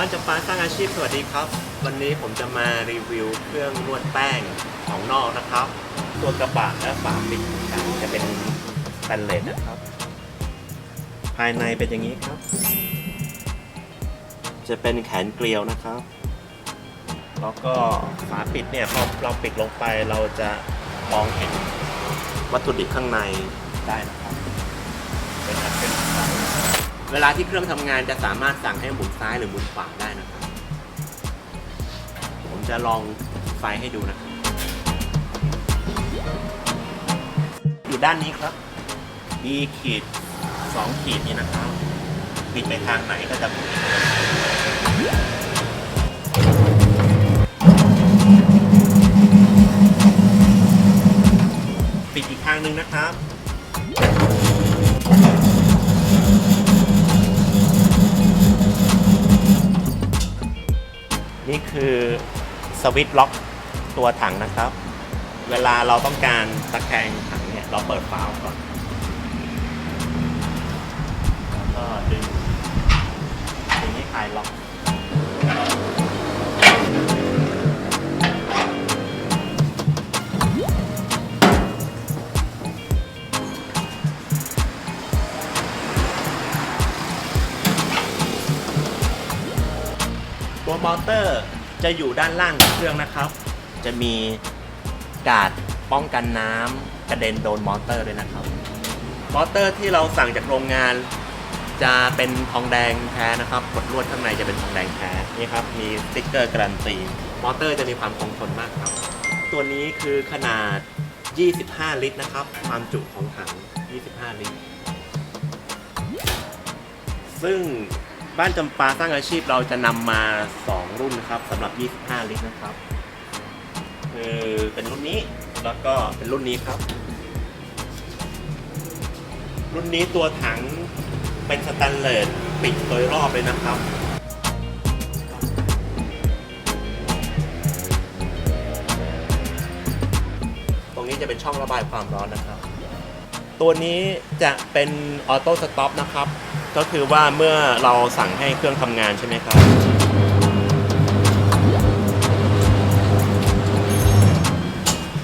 บ้านจำปาสร้างอาชีพสวัสดีครับ วันนี้ผมจะมารีวิวเครื่องนวดแป้งของนอกนะครับ ตัวกระบะและฝาปิดกันจะเป็นสแตนเลสนะครับ ภายในเป็นอย่างนี้ครับ จะเป็นแขนเกลียวนะครับ แล้วก็ฝาปิดเนี่ยพอเราปิดลงไปเราจะมองเห็นวัตถุดิบข้างในได้นะครับ เวลาที่เครื่องทำงานจะสามารถสั่งให้หมุนซ้ายหรือหมุนขวาได้นะครับ ผมจะลองไฟให้ดูนะครับ อยู่ด้านนี้ครับ มีขีดสองขีดนี้นะครับปิดไปทางไหนก็จะหมุนปิดอีกทางหนึ่งนะครับ นี่คือสวิตช์ล็อกตัวถังนะครับ เวลาเราต้องการตะแคงถังเนี่ย เราเปิดฝาก่อน แล้วก็ดึงดึงให้คลายล็อก เตอร์จะอยู่ด้านล่างของเครื่องนะครับ จะมีกาดป้องกันน้ำกระเด็นโดนมอเตอร์ด้วยนะครับ มอเตอร์ที่เราสั่งจากโรงงาน จะเป็นทองแดงแท้นะครับกดลวดข้างในจะเป็นทองแดงแท้นี่ครับมีสติ๊กเกอร์การันตีมอเตอร์จะมีความคงทนมากครับ ตัวนี้คือขนาด 25 ลิตรนะครับ ความจุของถัง 25 ลิตร ซึ่ง บ้านจำปาสร้างอาชีพเราจะนำมา 2 รุ่นนะครับสำหรับ 25 ลิตรนะครับ คือเป็นรุ่นนี้แล้วก็เป็นรุ่นนี้ครับ รุ่นนี้ตัวถังเป็นสแตนเลสปิดโดยรอบเลยนะครับตรงนี้จะเป็นช่องระบายความร้อนนะครับ ตัวนี้จะเป็นออโต้สต็อปนะครับ ก็คือว่าเมื่อเราสั่งให้เครื่องทำงานใช่ไหมครับ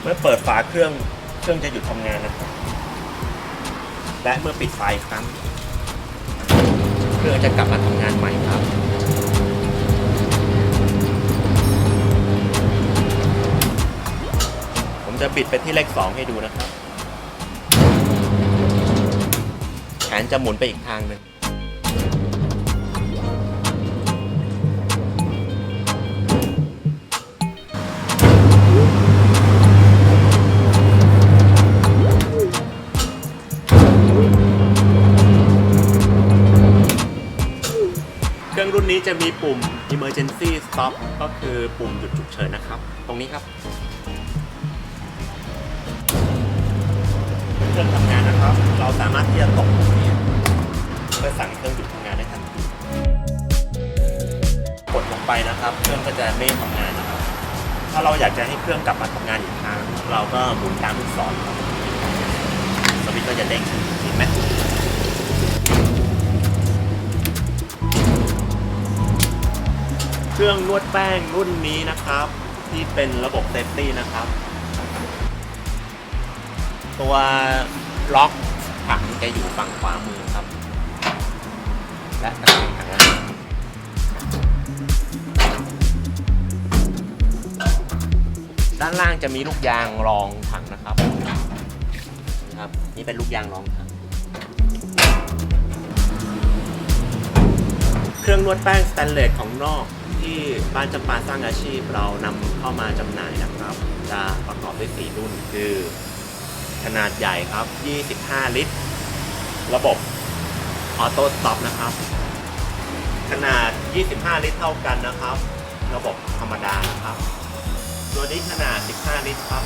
เมื่อเปิดฝาเครื่องเครื่องจะหยุดทำงานนะครับ และเมื่อปิดไฟครั้ง เครื่องจะกลับมาทำงานใหม่ครับผมจะบิดไปที่เลข 2 ให้ดูนะครับ นจะหมุนไปอีกทางหนึ่งเครื่องรุ่นนี้จะมีปุ่ม emergency stop ก็คือปุ่มหยุดฉุกเฉินนะครับ ตรงนี้ครับ เครื่องทำงาน ครับเราสามารถที่จะตกตรงนี้เพื่อสั่งเครื่องหยุดทำงานได้ทันทีกดลงไปนะครับ เครื่องก็จะไม่ทำงานนะครับ ถ้าเราอยากจะให้เครื่องกลับมาทำงานอีกครั้งเราก็หมุนตามลูกศรสวิตช์ก็จะเด้งเห็นไหมเครื่องนวดแป้งรุ่นนี้นะครับ ที่เป็นระบบเซฟตี้นะครับ ตัว ล็อกถังจะอยู่ฝั่งขวามือครับ และตะแกรงถังด้านล่างจะมีลูกยางรองถังนะครับนะครับ นี่เป็นลูกยางรองถัง เครื่องนวดแป้งสแตนเลสของนอกที่บ้านจำปาสร้างอาชีพเรานำเข้ามาจำหน่ายนะครับ จะประกอบด้วย4รุ่นคือ ขนาดใหญ่ครับ 25 ลิตร ระบบออโต้สต็อปนะครับ ขนาด 25 ลิตรเท่ากันนะครับ ระบบธรรมดานะครับ ตัวนี้ขนาด 15 ลิตรครับ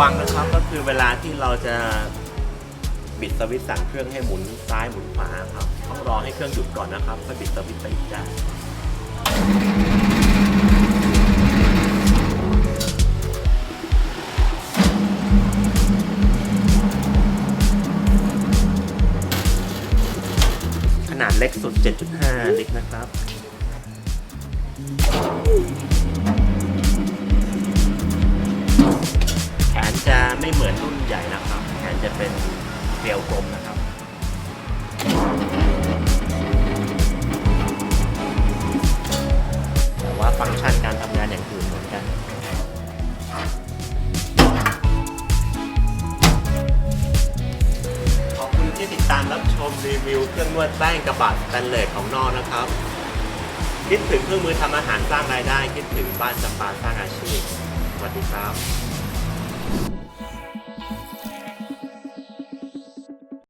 วังนะครับก็คือเวลาที่เราจะบิดสวิตช์สั่งเครื่องให้หมุนซ้ายหมุนขวาครับต้องรอให้เครื่องหยุดก่อนนะครับค่อยบิดสวิตช์ไปอีกได้ขนาดเล็กสุด 7.5 ลิตรนะครับ จะเป็นเกลียวกลมนะครับแต่ว่าฟังก์ชันการทำงานอย่างอื่นเหมือนกันขอบคุณที่ติดตามรับชมรีวิวเครื่องนวดแป้งกระบะสแตนเลสของนอกนะครับ คิดถึงเครื่องมือทำอาหารสร้างรายได้ คิดถึงบ้านจำปาสร้างอาชีพสวัสดีครับ